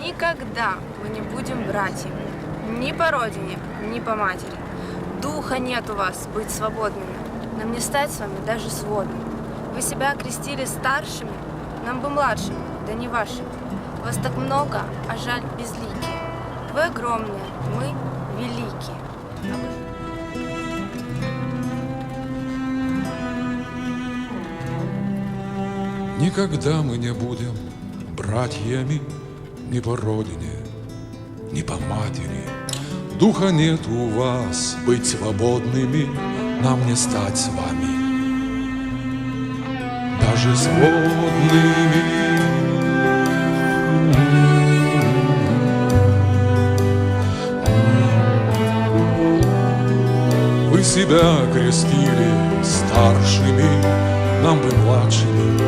Никогда мы не будем братьями. Ни по родине, ни по матери. Духа нет у вас быть свободными. Нам не стать с вами даже сводными. Вы себя окрестили старшими, нам бы младшими, да не вашими. Вас так много, а жаль безликие. Вы огромные, мы великие. Никогда мы не будем братьями ни по родине, ни по матери. Духа нет у вас быть свободными, нам не стать с вами. Даже сводными. Вы себя крестили старшими, нам бы младшими,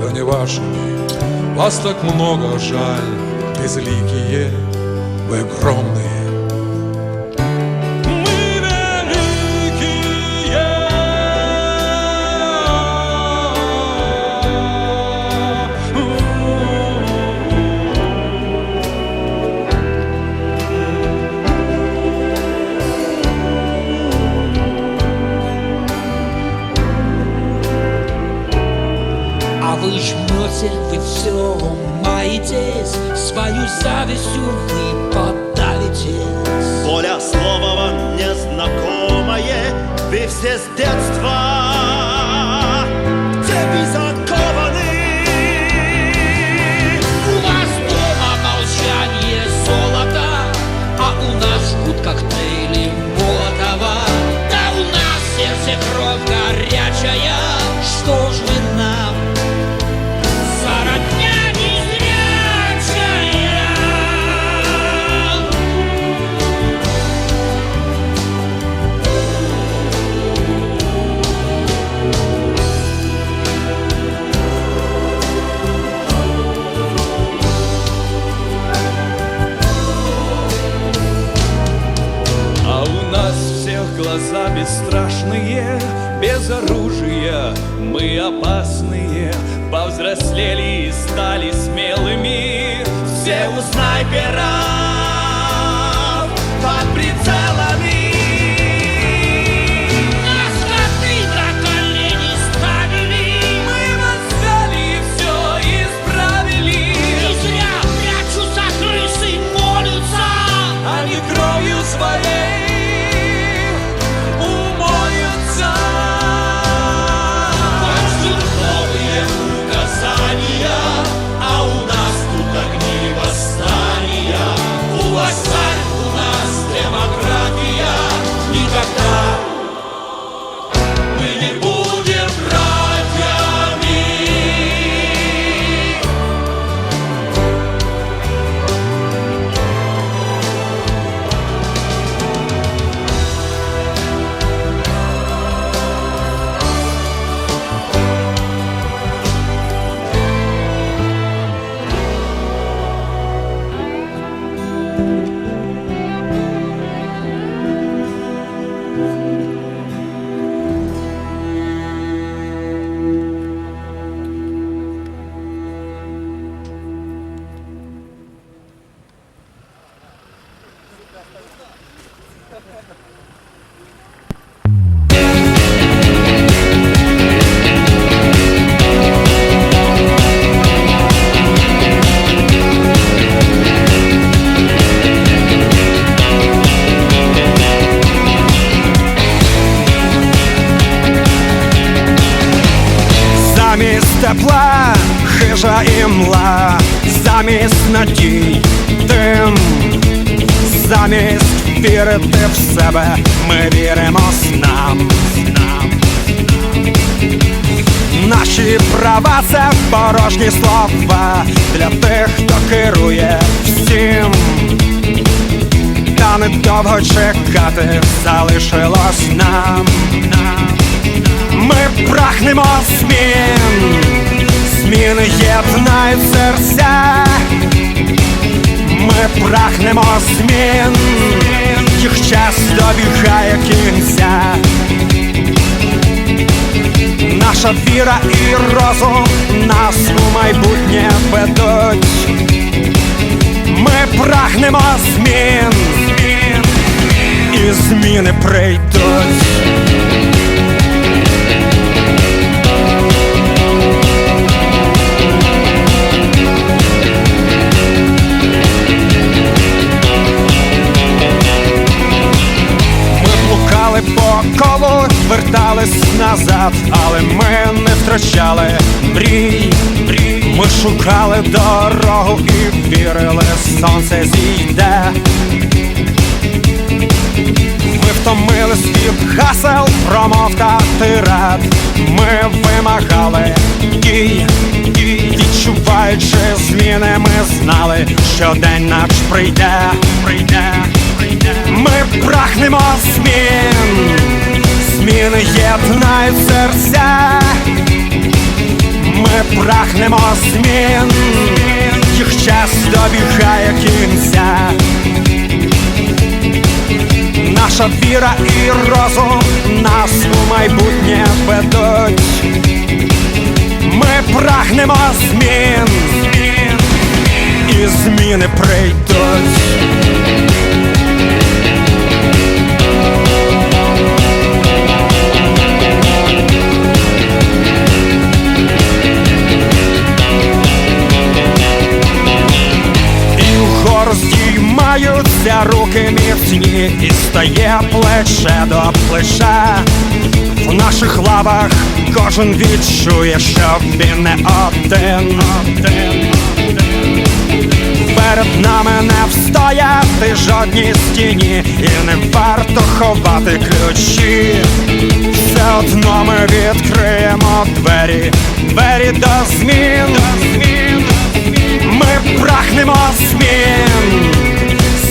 да не вашими. Вас так много жаль, безликие, вы огромные. Мы опасные, повзрослели и стали смелыми. Все у снайперов под прицелами. Нас в себе, ми віримо снам. Наші права це порожні слова для тих, хто керує всім. Та недовго чекати залишилось нам. Ми прагнемо змін, зміни єднають серця. Ми прагнемо змін, їх час добігає кінця. Наша віра і розум нас у майбутнє ведуть. ми прагнемо змін, і зміни прийдуть. Блукали по колу, вертались назад, але ми не втрачали мрій. Ми шукали дорогу і вірили, сонце зійде. Ми втомились від гасел, промов та тират. Ми вимагали дій, відчуваючи зміни, ми знали, що день наш прийде, прийде. Ми прагнемо змін, зміни єднають серця. Ми прагнемо змін, їх час добігає кінця. Наша віра і розум нас у майбутнє ведуть. Ми прагнемо змін, і зміни прийдуть. Руки міцні, і стає плече до плеча. В наших лавах кожен відчує, що він не один. Перед нами не встояти жодній стіні, і не варто ховати ключі. Все одно ми відкриємо двері, двері до змін. Ми прагнемо змін,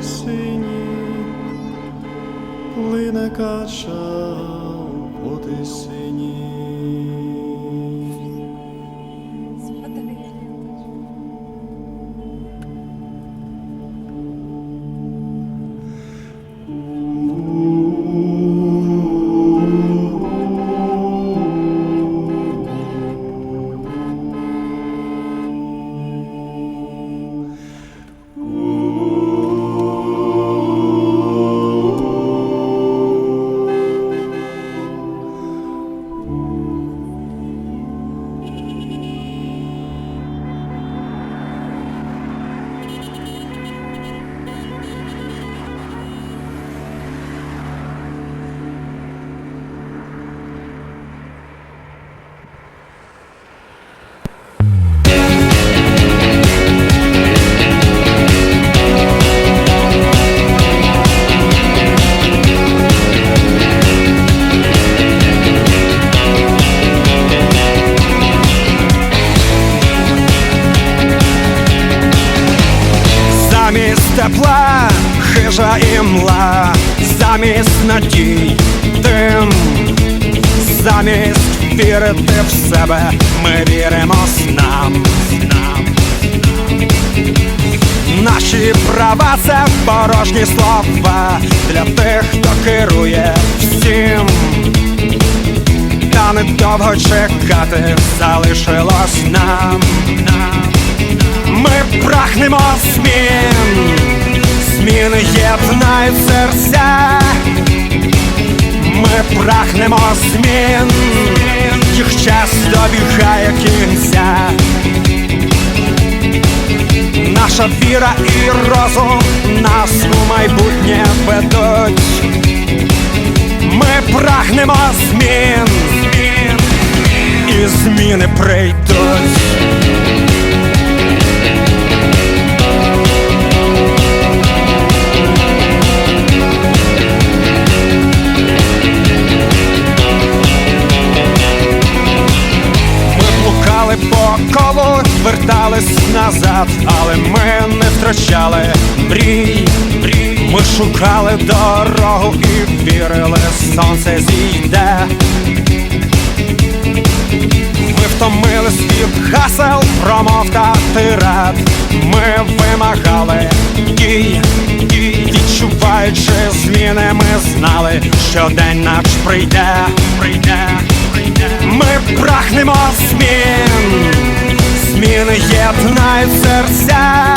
тисині, плине кача у тисині. Замість вірити в себе, ми віримо снам. Наші права це порожні слова для тих, хто керує всім. Та недовго чекати залишилось нам. Ми прагнемо змін, зміни єднають серця. Ми прагнемо змін, їх час добігає кінця. Наша віра і розум нас у майбутнє ведуть. Ми прагнемо змін, і зміни прийдуть. Відчуваючи зміни, ми знали, що день наш прийде, прийде, прийде. Ми прагнемо змін, зміни єднають серця.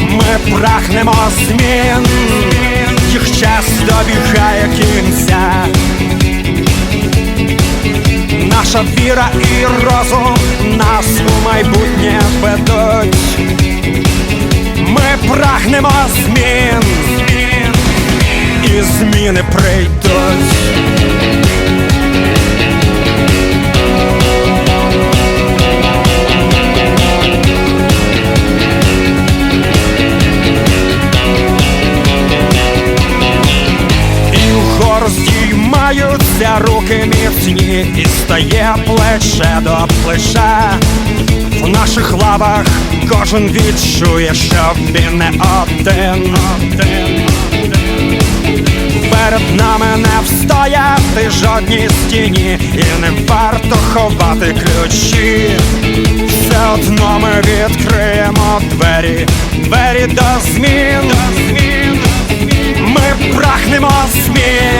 Ми прагнемо змін, їх час добігає кінця. Наша віра і розум нас у майбутнє ведуть. Прагнемо змін, і зміни прийдуть. І вгору здіймаються руки міцні і стає плече до плеча. В наших лавах кожен відчує, що він не один. Перед нами не встояти жодній стіні, і не варто ховати ключі. Все одно ми відкриємо двері, двері до змін. Ми прагнемо змін,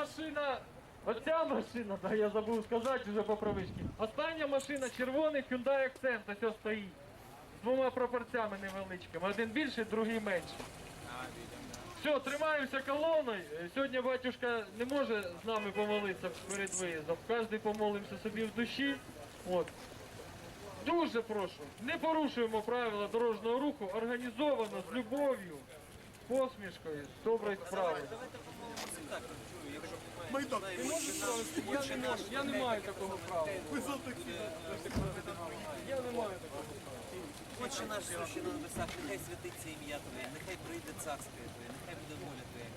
Машина, оця машина, да, я забув сказати вже по привичці. Остання машина червоний Hyundai Accent, ось ось стоїть. З двома пропорцями невеличкими. Один більший, другий менший. Все, тримаємося колоною. Е, Сьогодні батюшка не може з нами помолитися перед виїздом. Кожен помолимося собі в душі. От. Дуже прошу, не порушуємо правила дорожнього руху, організовано, з любов'ю, посмішкою, з доброю справою. Я не маю такого права. Я не маю такого права. Отче наш, сущий на небесах, нехай святиться ім'я Твоє, нехай прийде царство Твоє, нехай буде воля Твоя,